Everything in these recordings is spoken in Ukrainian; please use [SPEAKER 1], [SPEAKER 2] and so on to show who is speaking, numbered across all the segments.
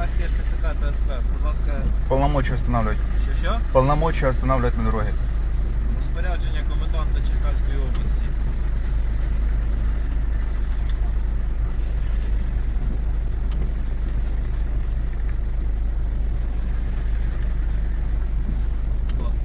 [SPEAKER 1] Черкаський РТЦК ТСП. Будь ласка,
[SPEAKER 2] Полномочия останавливать.
[SPEAKER 1] що що?
[SPEAKER 2] Полномочия останавливать на дороге.
[SPEAKER 1] Розпорядження коменданта Черкаської області. Будь ласка.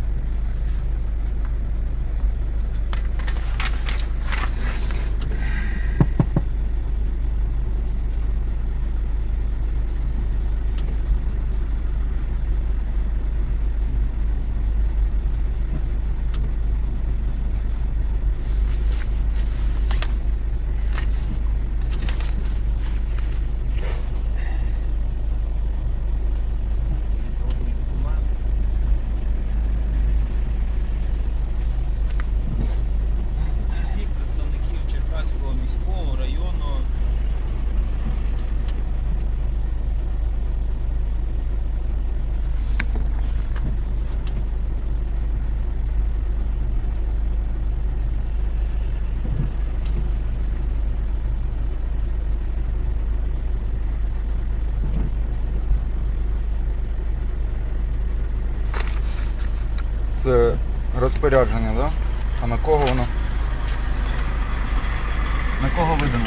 [SPEAKER 1] Дивіться, от мій документ. Всіх представників Черкаського міського району.
[SPEAKER 2] Це розпорядження, да? А на кого воно? На кого видано?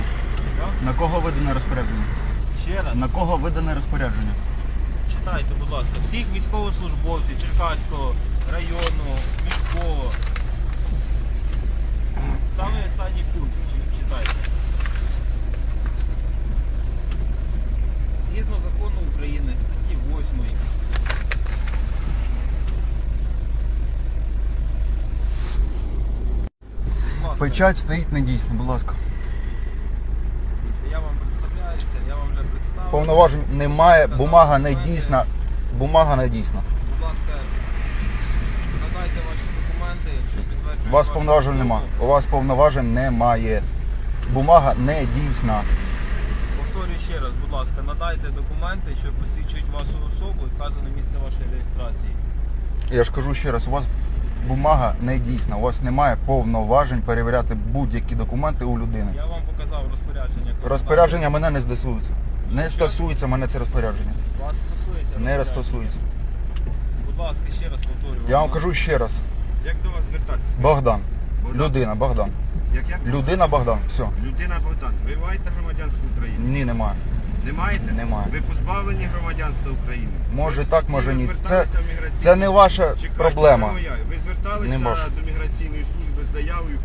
[SPEAKER 1] Що?
[SPEAKER 2] На кого видане розпорядження?
[SPEAKER 1] Ще раз.
[SPEAKER 2] На кого видане розпорядження?
[SPEAKER 1] Читайте, будь ласка, всіх військовослужбовців Черкаського району, міського. Саме останній пункт чи- читайте. Згідно закону України, статті 8. Будь ласка,
[SPEAKER 2] Печать стоїть недійсно, будь ласка.
[SPEAKER 1] Я вам представляюся, я вам вже представив.
[SPEAKER 2] Повноважень немає, бумага не дійсна. Бумага не дійсна.
[SPEAKER 1] Будь ласка, надайте ваші документи, що підтверджують
[SPEAKER 2] У вас
[SPEAKER 1] вашу
[SPEAKER 2] повноважень
[SPEAKER 1] особу.
[SPEAKER 2] немає. У вас повноважень немає. Бумага не дійсна.
[SPEAKER 1] Повторюю ще раз, будь ласка, надайте документи, що посвідчують вашу особу і вказане місце вашої реєстрації.
[SPEAKER 2] Я ж кажу ще раз, у вас бумага не дійсна. У вас немає повноважень перевіряти будь-які документи у людини.
[SPEAKER 1] Я вам показав розпорядження.
[SPEAKER 2] Розпорядження мене не стосується. Не стосується мене це розпорядження.
[SPEAKER 1] Вас стосується.
[SPEAKER 2] Не
[SPEAKER 1] розпорядження.
[SPEAKER 2] стосується.
[SPEAKER 1] Будь ласка, ще раз повторюю.
[SPEAKER 2] Я вам кажу ще раз.
[SPEAKER 3] Як до вас звертатися?
[SPEAKER 2] Богдан.
[SPEAKER 3] Богдан?
[SPEAKER 2] Людина, Богдан.
[SPEAKER 3] Як як?
[SPEAKER 2] Людина Богдан. Все.
[SPEAKER 3] Людина Богдан. Ви маєте громадянство України?
[SPEAKER 2] Ні, немає.
[SPEAKER 3] Не маєте?
[SPEAKER 2] Немає.
[SPEAKER 3] Ви позбавлені громадянства України.
[SPEAKER 2] Може так, може ні. Це, це не ваша
[SPEAKER 3] Чекайте,
[SPEAKER 2] проблема.
[SPEAKER 3] моя. Ви зверталися
[SPEAKER 2] Не можу.
[SPEAKER 3] до міграційної служби з заявою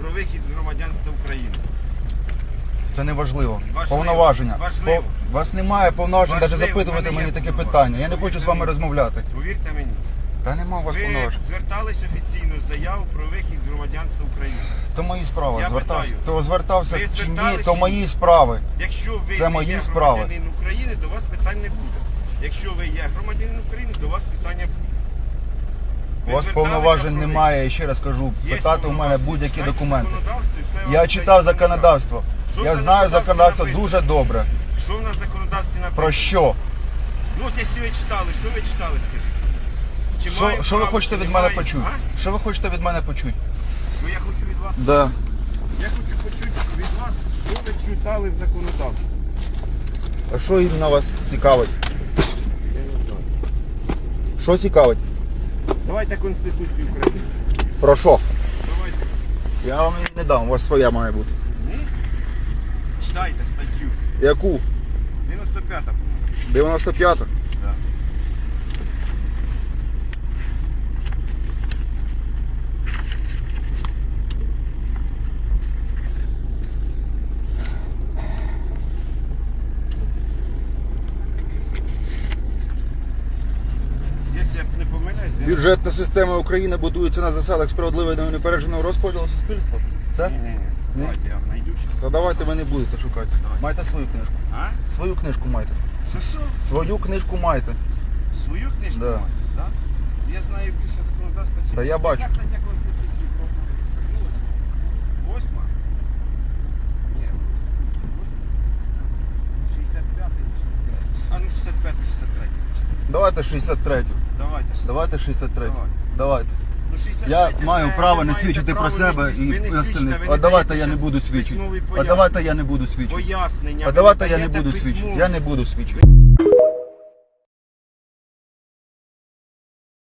[SPEAKER 3] про вихід з громадянства України.
[SPEAKER 2] Це не важливо.
[SPEAKER 3] Важливо.
[SPEAKER 2] Повноваження.
[SPEAKER 3] Важливо.
[SPEAKER 2] По- вас немає повноважень навіть
[SPEAKER 3] Важливо.
[SPEAKER 2] запитувати мені таке питання. Я не хочу з вами розмовляти.
[SPEAKER 3] Повірте мені.
[SPEAKER 2] Та нема у вас
[SPEAKER 3] Ви
[SPEAKER 2] повноважень.
[SPEAKER 3] звертались офіційно з заявою про вихід з громадянства України.
[SPEAKER 2] То мої справи.
[SPEAKER 3] Я
[SPEAKER 2] Звертався.
[SPEAKER 3] питаю.
[SPEAKER 2] То звертався
[SPEAKER 3] Ви
[SPEAKER 2] чи ні,
[SPEAKER 3] звертались
[SPEAKER 2] то
[SPEAKER 3] чи
[SPEAKER 2] мої справи.
[SPEAKER 3] Якщо ви
[SPEAKER 2] Це
[SPEAKER 3] не
[SPEAKER 2] мої
[SPEAKER 3] є
[SPEAKER 2] справи.
[SPEAKER 3] громадянин України, до вас питань не буде. Якщо ви є громадянин України, до вас питання буде.
[SPEAKER 2] У
[SPEAKER 3] Ви
[SPEAKER 2] вас
[SPEAKER 3] зверталися
[SPEAKER 2] повноважень
[SPEAKER 3] про вихід.
[SPEAKER 2] немає, я ще раз кажу,
[SPEAKER 3] Є
[SPEAKER 2] питати у мене будь-які
[SPEAKER 3] Читайте
[SPEAKER 2] документи.
[SPEAKER 3] законодавство, і все
[SPEAKER 2] Я читав законодавство.
[SPEAKER 3] Що
[SPEAKER 2] Я
[SPEAKER 3] в
[SPEAKER 2] знаю
[SPEAKER 3] законодавстві
[SPEAKER 2] законодавство
[SPEAKER 3] написано?
[SPEAKER 2] дуже добре.
[SPEAKER 3] Що в нас в законодавстві написано?
[SPEAKER 2] Про що?
[SPEAKER 3] Ну от якщо ви читали, що ви читали, скажіть? Чи
[SPEAKER 2] Що,
[SPEAKER 3] маємо
[SPEAKER 2] що ви
[SPEAKER 3] право,
[SPEAKER 2] хочете
[SPEAKER 3] чи
[SPEAKER 2] від
[SPEAKER 3] не
[SPEAKER 2] мене
[SPEAKER 3] маємо?
[SPEAKER 2] почути?
[SPEAKER 3] А?
[SPEAKER 2] Що ви хочете від мене почути?
[SPEAKER 3] Що я хочу від вас?
[SPEAKER 2] Да.
[SPEAKER 3] Я хочу почути від вас, що ви читали в законодавстві.
[SPEAKER 2] А що іменно вас цікавить?
[SPEAKER 3] Я не знаю.
[SPEAKER 2] Що цікавить?
[SPEAKER 3] Давайте Конституцію України.
[SPEAKER 2] Про що?
[SPEAKER 3] Давайте.
[SPEAKER 2] Я вам її не дам, у вас своя має бути.
[SPEAKER 3] Читайте статтю.
[SPEAKER 2] Яку?
[SPEAKER 3] 95 по-моєму.
[SPEAKER 2] 95
[SPEAKER 3] Да. Якщо я не помиляюсь, де-
[SPEAKER 2] Бюджетна система України будується на засадах справедливого і неупередженого розподілу суспільства. Це?
[SPEAKER 3] Ні, ні, ні. Давайте я щас.
[SPEAKER 2] То давайте ви не будете шукати. Майте свою книжку.
[SPEAKER 3] А?
[SPEAKER 2] Свою книжку майте.
[SPEAKER 3] Що що?
[SPEAKER 2] Свою книжку майте.
[SPEAKER 3] Свою книжку
[SPEAKER 2] Да.
[SPEAKER 3] маєте, да? Я знаю більше законодавства. чи-
[SPEAKER 2] Та я бачу.
[SPEAKER 3] Яка стаття Конституції про Восьма? Восьма? Ні. восьма. 65 63 А ну 65 63
[SPEAKER 2] Давайте 63.
[SPEAKER 3] Давайте.
[SPEAKER 2] Давайте 63.
[SPEAKER 3] Давай.
[SPEAKER 2] Давайте.
[SPEAKER 3] Ну, 63
[SPEAKER 2] Я
[SPEAKER 3] це
[SPEAKER 2] маю право не
[SPEAKER 3] маєте
[SPEAKER 2] свідчити про себе і
[SPEAKER 3] Ви не свідчите,
[SPEAKER 2] А давайте
[SPEAKER 3] даєте
[SPEAKER 2] я не буду свідчити. А
[SPEAKER 3] пояснення.
[SPEAKER 2] давайте я не буду свідчити.
[SPEAKER 3] Пояснення.
[SPEAKER 2] А давайте я не
[SPEAKER 3] даєте
[SPEAKER 2] буду свідчити. Я не буду свідчити.